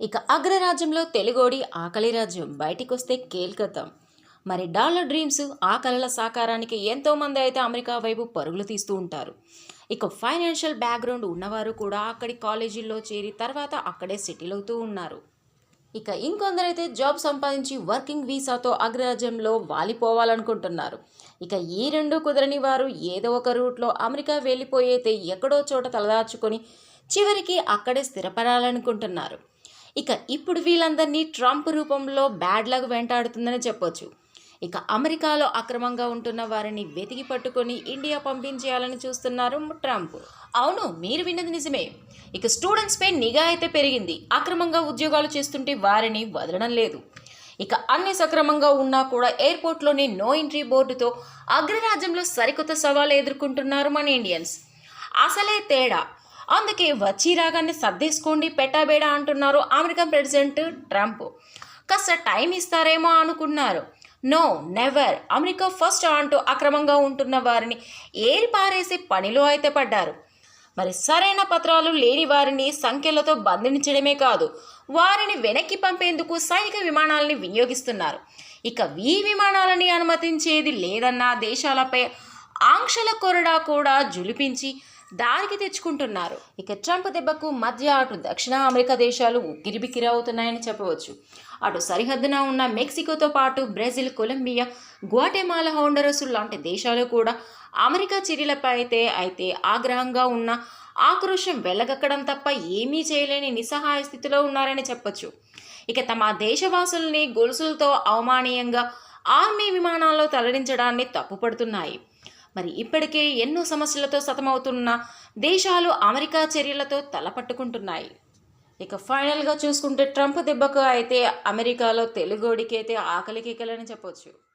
ఇక అగ్రరాజ్యంలో తెలుగోడి ఆకలి రాజ్యం బయటికి వస్తే కేల్కతాం. మరి డాలర్ డ్రీమ్స్ ఆ కళల సాకారానికి ఎంతోమంది అయితే అమెరికా వైపు పరుగులు తీస్తూ ఉంటారు. ఇక ఫైనాన్షియల్ బ్యాక్గ్రౌండ్ ఉన్నవారు కూడా అక్కడి కాలేజీల్లో చేరి తర్వాత అక్కడే సెటిల్ అవుతూ ఉన్నారు. ఇక ఇంకొందరైతే జాబ్ సంపాదించి వర్కింగ్ వీసాతో అగ్రరాజ్యంలో వాలిపోవాలనుకుంటున్నారు. ఇక ఈ రెండు కుదరని వారు ఏదో ఒక రూట్లో అమెరికా వెళ్ళిపోయితే ఎక్కడో చోట తలదాచుకొని చివరికి అక్కడే స్థిరపడాలనుకుంటున్నారు. ఇక ఇప్పుడు వీళ్ళందరినీ ట్రంప్ రూపంలో బ్యాడ్ లక్ వెంటాడుతుందని చెప్పొచ్చు. ఇక అమెరికాలో అక్రమంగా ఉంటున్న వారిని వెతికి పట్టుకొని ఇండియా పంపించేయాలని చూస్తున్నారు ట్రంప్. అవును మీరు విన్నది నిజమే. ఇక స్టూడెంట్స్పై నిఘా అయితే పెరిగింది. అక్రమంగా ఉద్యోగాలు చేస్తుంటే వారిని వదలడం లేదు. ఇక అన్ని సక్రమంగా ఉన్నా కూడా ఎయిర్పోర్ట్లోని నో ఎంట్రీ బోర్డుతో అగ్రరాజ్యంలో సరికొత్త సవాలు ఎదుర్కొంటున్నారు మన ఇండియన్స్. అసలే తేడా. అందుకే వచ్చి రాగానే సర్దేసుకోండి పెట్టాబేడా అంటున్నారు అమెరికన్ ప్రెసిడెంట్ ట్రంప్. కాస్త టైం ఇస్తారేమో అనుకున్నారు. No never. అమెరికా ఫస్ట్ అంటూ అక్రమంగా ఉంటున్న వారిని ఏరి పారేసే పనిలో అయితే పడ్డారు. మరి సరైన పత్రాలు లేని వారిని సంఖ్యలతో బంధించడమే కాదు వారిని వెనక్కి పంపేందుకు సైనిక విమానాలని వినియోగిస్తున్నారు. ఇక ఈ విమానాలని అనుమతించేది లేదన్న దేశాలపై ఆంక్షల కొరడా కూడా జులిపించి దారికి తెచ్చుకుంటున్నారు. ఇక ట్రంప్ దెబ్బకు మధ్య అటు దక్షిణ అమెరికా దేశాలు ఉక్కిరిబిక్కిరవుతున్నాయని చెప్పవచ్చు. అటు సరిహద్దున ఉన్న మెక్సికోతో పాటు బ్రెజిల్ కొలంబియా గ్వాటెమాలా హోండరస్ లాంటి దేశాలు కూడా అమెరికా చర్యలపై అయితే అయితే ఆగ్రహంగా ఉన్న ఆక్రోశం వెళ్ళగక్కడం తప్ప ఏమీ చేయలేని నిస్సహాయ స్థితిలో ఉన్నారని చెప్పొచ్చు. ఇక తమ దేశవాసుల్ని గొలుసులతో అవమానీయంగా ఆర్మీ విమానాల్లో తరలించడాన్ని తప్పుపడుతున్నాయి. మరి ఇప్పటికే ఎన్నో సమస్యలతో సతమవుతున్న దేశాలు అమెరికా చర్యలతో తలపట్టుకుంటున్నాయి. ఇక ఫైనల్గా చూసుకుంటే ట్రంప్ దెబ్బకు అయితే అమెరికాలో తెలుగోడికి అయితే ఆకలి చెప్పొచ్చు.